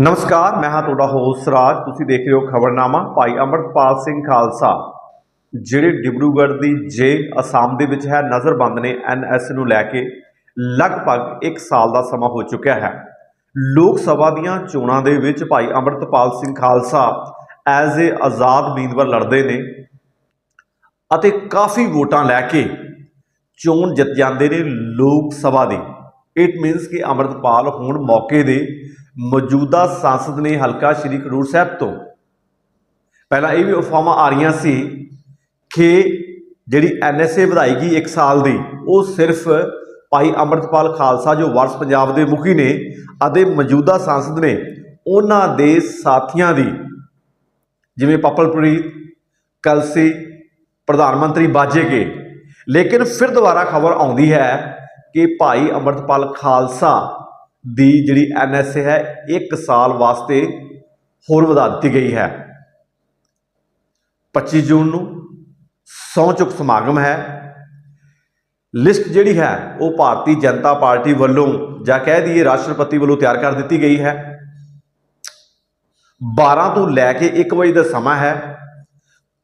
ਨਮਸਕਾਰ, ਮੈਂ ਹਾਂ ਤੁਹਾਡਾ ਹੋਸਟ ਰਾਜ। ਤੁਸੀਂ ਦੇਖ ਰਹੇ ਹੋ ਖਬਰਨਾਮਾ, ਭਾਈ ਅਮਰਪਾਲ ਸਿੰਘ ਖਾਲਸਾ, ਜਿਹੜੇ ਡਿਬਰੂਗੜ੍ਹ ਦੀ ਜੇ ਅਸਾਮ ਦੇ ਵਿੱਚ ਹੈ, ਨਜ਼ਰਬੰਦ ਨੇ ਐਨਐਸ ਨੂੰ ਲੈ ਕੇ। ਲਗਭਗ 1 ਸਾਲ ਦਾ ਸਮਾਂ ਹੋ ਚੁੱਕਿਆ ਹੈ। ਲੋਕ ਸਭਾ ਦੀਆਂ ਚੋਣਾਂ ਦੇ ਵਿੱਚ ਭਾਈ ਅਮਰਤਪਾਲ ਸਿੰਘ ਖਾਲਸਾ ਐਜ਼ ਏ ਆਜ਼ਾਦ ਉਮੀਦਵਾਰ ਲੜਦੇ ਨੇ ਅਤੇ ਕਾਫੀ ਵੋਟਾਂ ਲੈ ਕੇ ਚੋਣ ਜਿੱਤ ਜਾਂਦੇ ਨੇ ਲੋਕ ਸਭਾ ਦੀ। ਇਟ ਮੀਨਸ ਕਿ ਅਮਰਤਪਾਲ ਹੁਣ ਮੌਕੇ ਦੇ ਮੌਜੂਦਾ ਸੰਸਦ ਨੇ ਹਲਕਾ ਸ਼੍ਰੀ ਖਡੂਰ ਸਾਹਿਬ ਤੋਂ। ਪਹਿਲਾਂ ਇਹ ਵੀ ਅਫਵਾਹਾਂ ਆ ਰਹੀਆਂ ਸੀ ਕਿ ਜਿਹੜੀ ਐਨਐਸਏ ਵਧਾਈ ਗਈ 1 ਸਾਲ ਦੀ, ਉਹ ਸਿਰਫ ਭਾਈ ਅਮਰਤਪਾਲ ਖਾਲਸਾ ਜੋ ਵਰਸ ਪੰਜਾਬ ਦੇ ਮੁਖੀ ਨੇ ਅਤੇ ਮੌਜੂਦਾ ਸੰਸਦ ਨੇ, ਉਹਨਾਂ ਦੇ ਸਾਥੀਆਂ ਦੀ, ਜਿਵੇਂ ਪਪਲਪ੍ਰੀਤ, ਕਲਸੀ, ਪ੍ਰਧਾਨ ਮੰਤਰੀ ਬਾਜੇਗੇ ਲੇਕਿਨ ਫਿਰ ਦੁਬਾਰਾ ਖਬਰ ਆਉਂਦੀ ਹੈ ਕਿ ਭਾਈ ਅਮਰਤਪਾਲ ਖਾਲਸਾ ਦੀ ਜਿਹੜੀ ਐਨਐਸਏ ਹੈ 1 ਸਾਲ ਵਾਸਤੇ ਹੋਰ ਵਧਾ ਦਿੱਤੀ ਗਈ ਹੈ। 25 ਜੂਨ ਨੂੰ ਸਹੁੰ ਚੁੱਕ ਸਮਾਗਮ ਹੈ। ਲਿਸਟ ਜਿਹੜੀ ਹੈ, ਉਹ ਭਾਰਤੀ ਜਨਤਾ ਪਾਰਟੀ ਵੱਲੋਂ ਜਾਂ ਕਹਿ ਦਈਏ ਰਾਸ਼ਟਰਪਤੀ ਵੱਲੋਂ ਤਿਆਰ ਕਰ ਦਿੱਤੀ ਗਈ ਹੈ। 12 ਤੋਂ ਲੈ ਕੇ 1 ਵਜੇ ਦਾ ਸਮਾਂ ਹੈ।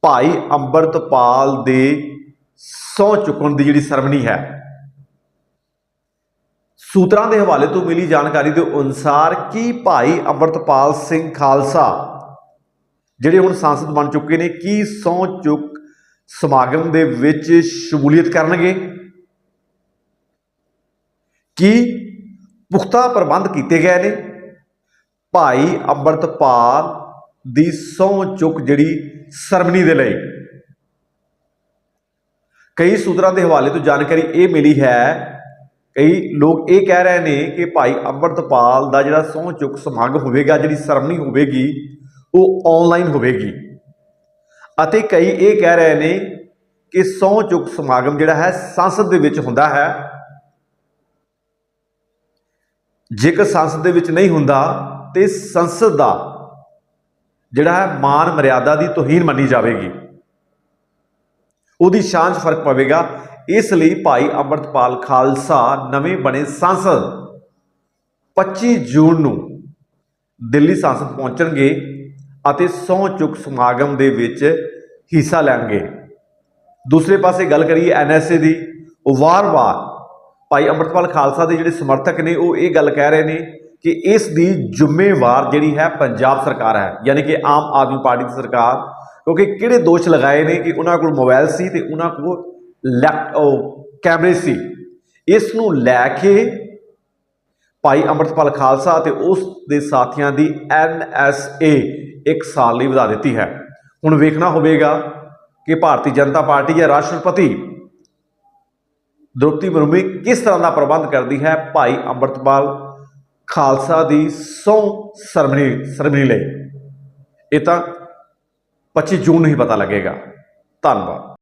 ਭਾਈ ਅੰਮ੍ਰਿਤਪਾਲ ਦੇ ਸਹੁੰ ਚੁੱਕਣ ਦੀ ਜਿਹੜੀ ਸਰਮਨੀ ਹੈ ਸੂਤਰਾਂ ਦੇ ਹਵਾਲੇ ਤੋਂ ਮਿਲੀ ਜਾਣਕਾਰੀ ਦੇ ਅਨੁਸਾਰ ਕੀ ਭਾਈ ਅੰਮ੍ਰਿਤਪਾਲ ਸਿੰਘ ਖਾਲਸਾ, ਜਿਹੜੇ ਹੁਣ ਸੰਸਦ ਬਣ ਚੁੱਕੇ ਨੇ, ਕੀ ਸਹੁੰ ਚੁੱਕ ਸਮਾਗਮ ਦੇ ਵਿੱਚ ਸ਼ਮੂਲੀਅਤ ਕਰਨਗੇ? ਕੀ ਪੁਖਤਾ ਪ੍ਰਬੰਧ ਕੀਤੇ ਗਏ ਨੇ? ਭਾਈ ਅੰਮ੍ਰਿਤਪਾਲ ਦੀ ਸਹੁੰ ਚੁੱਕ ਜਿਹੜੀ ਸਰਮਨੀ ਦੇ ਲਈ। ਕਈ ਸੂਤਰਾਂ ਦੇ ਹਵਾਲੇ ਤੋਂ ਜਾਣਕਾਰੀ ਇਹ ਮਿਲੀ ਹੈ ਕਈ ਲੋਕ ਇਹ ਕਹਿ ਰਹੇ ਨੇ ਕਿ ਭਾਈ ਅੰਮ੍ਰਿਤਪਾਲ ਦਾ ਜਿਹੜਾ ਸਹੁੰ ਚੁੱਕ ਸਮਾਗਮ ਹੋਵੇਗਾ, ਜਿਹੜੀ ਸਰਮਣੀ ਹੋਵੇਗੀ, ਉਹ ਆਨਲਾਈਨ ਹੋਵੇਗੀ। ਅਤੇ ਕਈ ਇਹ ਕਹਿ ਰਹੇ ਨੇ ਕਿ ਸਹੁੰ ਚੁੱਕ ਸਮਾਗਮ ਜਿਹੜਾ ਹੈ, ਸੰਸਦ ਦੇ ਵਿੱਚ ਹੁੰਦਾ ਹੈ। ਜੇਕਰ ਸੰਸਦ ਦੇ ਵਿੱਚ ਨਹੀਂ ਹੁੰਦਾ, ਤੇ ਸੰਸਦ ਦਾ ਜਿਹੜਾ ਹੈ ਮਾਨ ਮਰਿਆਦਾ ਦੀ ਤੋਹੀਨ ਮੰਨੀ ਜਾਵੇਗੀ। ਉਹਦੀ ਸ਼ਾਨ 'ਚ ਫ਼ਰਕ ਪਵੇਗਾ। ਇਸ ਲਈ ਭਾਈ ਅੰਮ੍ਰਿਤਪਾਲ ਖਾਲਸਾ ਨਵੇਂ ਬਣੇ ਸੰਸਦ 25 ਜੂਨ ਨੂੰ ਦਿੱਲੀ ਸੰਸਦ ਪਹੁੰਚਣਗੇ ਅਤੇ ਸਹੁੰ ਚੁੱਕ ਸਮਾਗਮ ਦੇ ਵਿੱਚ ਹਿੱਸਾ ਲੈਣਗੇ। ਦੂਸਰੇ ਪਾਸੇ ਗੱਲ ਕਰੀਏ ਐਨਐਸਏ ਦੀ ਉਹ ਵਾਰ-ਵਾਰ ਭਾਈ ਅੰਮ੍ਰਿਤਪਾਲ ਖਾਲਸਾ ਦੇ ਜਿਹੜੇ ਸਮਰਥਕ ਨੇ, ਉਹ ਇਹ ਗੱਲ ਕਹਿ ਰਹੇ ਨੇ ਕਿ ਇਸ ਦੀ ਜ਼ਿੰਮੇਵਾਰ ਜਿਹੜੀ ਹੈ ਪੰਜਾਬ ਸਰਕਾਰ ਹੈ, ਯਾਨੀ ਕਿ ਆਮ ਆਦਮੀ ਪਾਰਟੀ ਦੀ ਸਰਕਾਰ, ਕਿਉਂਕਿ ਕਿਹੜੇ ਦੋਸ਼ ਲਗਾਏ ਨੇ ਕਿ ਉਹਨਾਂ ਕੋਲ ਮੋਬਾਈਲ ਸੀ ਤੇ ਉਹਨਾਂ ਕੋਲ ਲੈਪ ਉਹ ਕੈਮਰੇ ਸੀ। ਇਸ ਨੂੰ ਲੈ ਕੇ ਭਾਈ ਅੰਮ੍ਰਿਤਪਾਲ ਖਾਲਸਾ ਤੇ ਉਸ ਦੇ ਸਾਥੀਆਂ ਦੀ ਐਨਐਸਏ ਇੱਕ ਸਾਲ ਲਈ ਵਧਾ ਦਿੱਤੀ ਹੈ। ਹੁਣ ਵੇਖਣਾ ਹੋਵੇਗਾ ਕਿ ਭਾਰਤੀ ਜਨਤਾ ਪਾਰਟੀ ਜਾਂ ਰਾਸ਼ਟਰਪਤੀ ਦ੍ਰੋਪਦੀ ਮੁਰਮੀ ਕਿਸ ਤਰ੍ਹਾਂ ਦਾ ਪ੍ਰਬੰਧ ਕਰਦੀ ਹੈ ਭਾਈ ਅੰਮ੍ਰਿਤਪਾਲ ਖਾਲਸਾ ਦੀ ਸੌ ਸਰਮਨੀ ਸਰਮਨੀ ਲਈ। ਇਹ ਤਾਂ 25 ਜੂਨ ਨੂੰ ਹੀ ਪਤਾ ਲੱਗੇਗਾ। ਧੰਨਵਾਦ।